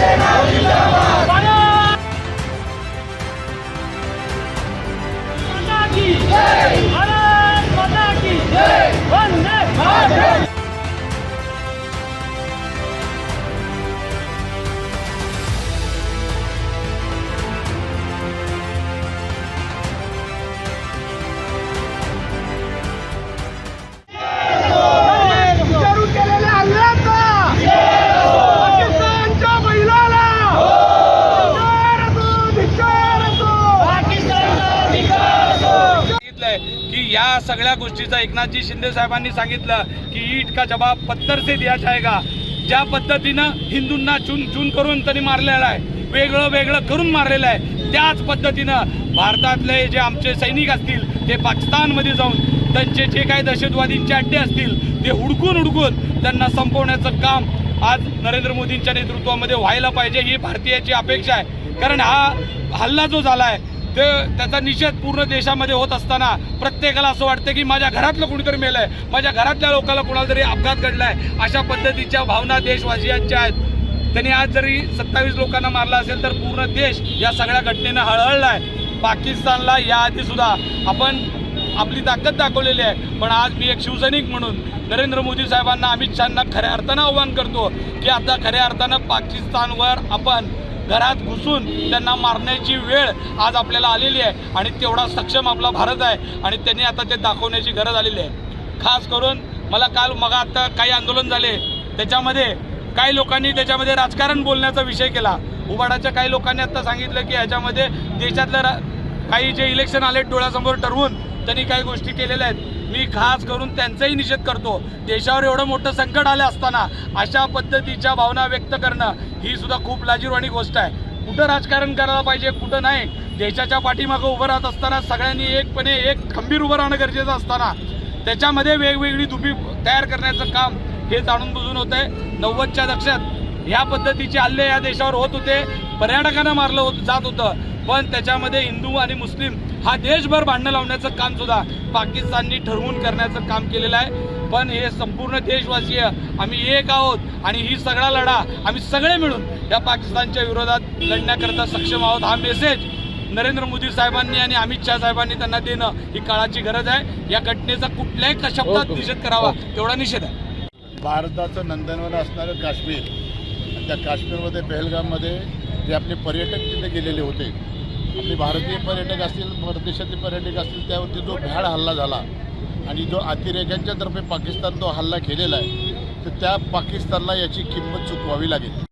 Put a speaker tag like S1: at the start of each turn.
S1: Nacional de की
S2: या सगळ्या गोष्टीचा एकनाथजी शिंदे साहेबांनी सांगितलं की ईट का पत्थर से दिया जायगा. ज्या पद्धतीनं हिंदूंना चून चून करून त्यांनी मारलेलं आहे वेगळं वेगळं करून मारलेलं आहे त्याच पद्धतीनं भारतातले जे आमचे सैनिक असतील ते पाकिस्तानमध्ये जाऊन त्यांचे जे काही दहशतवादींचे अड्डे असतील ते हुडकून हुडकून त्यांना संपवण्याचं काम आज नरेंद्र मोदींच्या नेतृत्वामध्ये व्हायला पाहिजे ही भारतीयाची अपेक्षा आहे. कारण हा हल्ला जो झाला आहे ते त्याचा निषेध पूर्ण देशामध्ये होत असताना प्रत्येकाला असं वाटतं की माझ्या घरातलं कुणीतरी मेलं आहे माझ्या घरातल्या लोकांना कुणाला तरी अपघात घडलाय. अशा पद्धतीच्या भावना देशवासियांच्या आहेत. त्यांनी आज जरी सत्तावीस लोकांना मारला असेल तर पूर्ण देश या सगळ्या घटनेनं हळहळलाय. पाकिस्तानला याआधी सुद्धा आपण आपली ताकद दाखवलेली आहे. पण आज मी एक शिवसैनिक म्हणून नरेंद्र मोदी साहेबांना अमित शहाना खऱ्या अर्थानं आव्हान करतो की आता खऱ्या अर्थानं पाकिस्तानवर आपण घरात घुसून त्यांना मारण्याची वेळ आज आपल्याला आलेली आहे आणि तेवढा सक्षम आपला भारत आहे आणि त्यांनी आता ते दाखवण्याची गरज आलेली आहे. खास करून मला काल मग आता काही आंदोलन झाले त्याच्यामध्ये काही लोकांनी त्याच्यामध्ये राजकारण बोलण्याचा विषय केला. उबाडाच्या काही लोकांनी आता सांगितलं की ह्याच्यामध्ये देशातलं रा काही जे इलेक्शन आले डोळ्यासमोर ठरवून त्यांनी काही गोष्टी केलेल्या आहेत. मी खास करून त्यांचाही निषेध करतो. देशावर एवढं मोठं संकट आलं असताना अशा पद्धतीच्या भावना व्यक्त करणं ही सुद्धा खूप लाजीरवाणी गोष्ट आहे. कुठं राजकारण करायला पाहिजे कुठं नाही देशाच्या पाठीमागं उभं राहत असताना सगळ्यांनी एकपणे एक खंबीर उभं राहणं गरजेचं असताना त्याच्यामध्ये वेगवेगळी दुबी तयार करण्याचं काम हे जाणून बुजून होतं आहे नव्वदच्या दक्षात ह्या पद्धतीचे हल्ले या देशावर होत होते. पर्यटकांना मारलं होत जात होतं. पण त्याच्यामध्ये हिंदू आणि मुस्लिम हा देशभर भांडणं लावण्याचं काम सुद्धा पाकिस्ताननी ठरवून करण्याचं काम केलेलं आहे. पण हे संपूर्ण देशवासीय आम्ही एक आहोत आणि ही सगळा लढा आम्ही सगळे मिळून या पाकिस्तानच्या विरोधात लढण्याकरता सक्षम आहोत. हा मेसेज नरेंद्र मोदी साहेबांनी आणि अमित शहा साहेबांनी त्यांना देणं ही काळाची गरज आहे. या घटनेचा कुठल्याही शब्दात निषेध करावा तेवढा निषेध आहे.
S3: भारताचं नंदनवन असणारं काश्मीर. आणि त्या काश्मीरमध्ये पहलगाममध्ये जे आपले पर्यटक तिथे गेलेले होते. आपले भारतीय पर्यटक असतील परदेशातले पर्यटक असतील त्यावरती जो भ्याड हल्ला झाला आणि जो अतिरेक्यांच्यातर्फे पाकिस्तान तो हल्ला केलेला आहे तर त्या पाकिस्तानला याची किंमत चुकवावी लागेल.